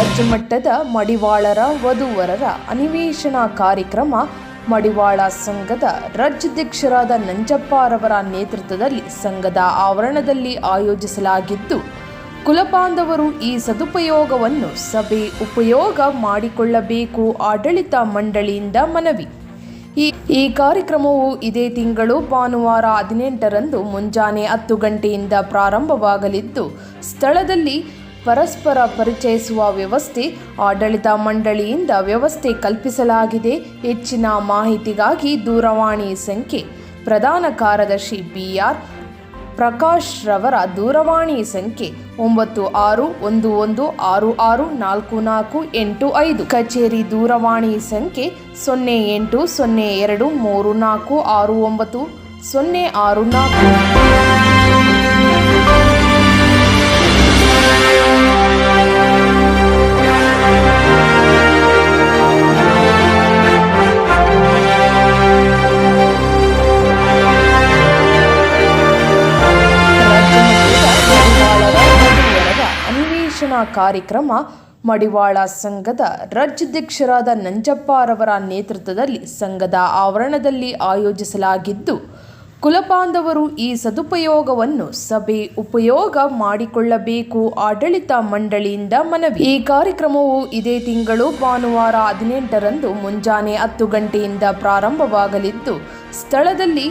ರಾಜ್ಯ ಮಟ್ಟದ ಮಡಿವಾಳರ ವಧುವರರ ಅನಿವೇಶನ ಕಾರ್ಯಕ್ರಮ ಮಡಿವಾಳ ಸಂಘದ ರಾಜ್ಯಾಧ್ಯಕ್ಷರಾದ ನಂಜಪ್ಪರವರ ನೇತೃತ್ವದಲ್ಲಿ ಸಂಘದ ಆವರಣದಲ್ಲಿ ಆಯೋಜಿಸಲಾಗಿದ್ದು, ಕುಲಬಾಂಧವರು ಈ ಸದುಪಯೋಗವನ್ನು ಸಭೆ ಉಪಯೋಗ ಮಾಡಿಕೊಳ್ಳಬೇಕು ಆಡಳಿತ ಮಂಡಳಿಯಿಂದ ಮನವಿ. ಈ ಈ ಕಾರ್ಯಕ್ರಮವು ಇದೇ ತಿಂಗಳು ಭಾನುವಾರ ಹದಿನೆಂಟರಂದು ಮುಂಜಾನೆ ಹತ್ತು ಗಂಟೆಯಿಂದ ಪ್ರಾರಂಭವಾಗಲಿದ್ದು, ಸ್ಥಳದಲ್ಲಿ ಪರಸ್ಪರ ಪರಿಚಯಿಸುವ ವ್ಯವಸ್ಥೆ ಆಡಳಿತ ಮಂಡಳಿಯಿಂದ ವ್ಯವಸ್ಥೆ ಕಲ್ಪಿಸಲಾಗಿದೆ. ಹೆಚ್ಚಿನ ಮಾಹಿತಿಗಾಗಿ ದೂರವಾಣಿ ಸಂಖ್ಯೆ ಪ್ರಧಾನ ಕಾರ್ಯದರ್ಶಿ ಬಿಆರ್ ಪ್ರಕಾಶ್ ರವರ ದೂರವಾಣಿ ಸಂಖ್ಯೆ ಒಂಬತ್ತು ಆರು ಒಂದು ಒಂದು ಆರು ಆರು ನಾಲ್ಕು ನಾಲ್ಕು ಎಂಟು ಐದು. ಕಚೇರಿ ದೂರವಾಣಿ ಸಂಖ್ಯೆ ಸೊನ್ನೆ ಎಂಟು ಸೊನ್ನೆ ಎರಡು ಮೂರು ನಾಲ್ಕು ಆರು ಒಂಬತ್ತು ಸೊನ್ನೆ ಆರು ನಾಲ್ಕು. ಅನಿವೇಶನ ಕಾರ್ಯಕ್ರಮ ಮಡಿವಾಳ ಸಂಘದ ರಾಜ್ಯಾಧ್ಯಕ್ಷರಾದ ನಂಜಪ್ಪರವರ ನೇತೃತ್ವದಲ್ಲಿ ಸಂಘದ ಆವರಣದಲ್ಲಿ ಆಯೋಜಿಸಲಾಗಿದ್ದು ಕುಲಬಾಂಧವರು ಈ ಸದುಪಯೋಗವನ್ನು ಸಭೆ ಉಪಯೋಗ ಮಾಡಿಕೊಳ್ಳಬೇಕು ಆಡಳಿತ ಮಂಡಳಿಯಿಂದ ಮನವಿ. ಈ ಕಾರ್ಯಕ್ರಮವು ಇದೇ ತಿಂಗಳು ಭಾನುವಾರ ಹದಿನೆಂಟರಂದು ಮುಂಜಾನೆ ಹತ್ತು ಗಂಟೆಯಿಂದ ಪ್ರಾರಂಭವಾಗಲಿದ್ದು, ಸ್ಥಳದಲ್ಲಿ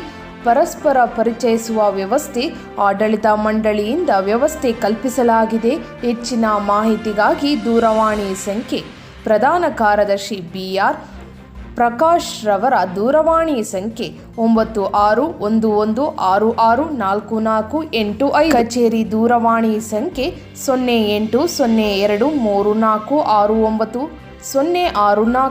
ಪರಸ್ಪರ ಪರಿಚಯಿಸುವ ವ್ಯವಸ್ಥೆ ಆಡಳಿತ ಮಂಡಳಿಯಿಂದ ವ್ಯವಸ್ಥೆ ಕಲ್ಪಿಸಲಾಗಿದೆ. ಹೆಚ್ಚಿನ ಮಾಹಿತಿಗಾಗಿ ದೂರವಾಣಿ ಸಂಖ್ಯೆ. ಪ್ರಧಾನ ಕಾರ್ಯದರ್ಶಿ ಬಿಆರ್ ಪ್ರಕಾಶ್ ರವರ ದೂರವಾಣಿ ಸಂಖ್ಯೆ ಒಂಬತ್ತು ಆರು ಒಂದು ಒಂದು ಆರು ಆರು ನಾಲ್ಕು ನಾಲ್ಕು ಎಂಟು ಐದು. ಕಚೇರಿ ದೂರವಾಣಿ ಸಂಖ್ಯೆ ಸೊನ್ನೆ ಎಂಟು ಸೊನ್ನೆ ಎರಡು ಮೂರು ನಾಲ್ಕು ಆರು ಒಂಬತ್ತು ಸೊನ್ನೆ ಆರು ನಾಲ್ಕು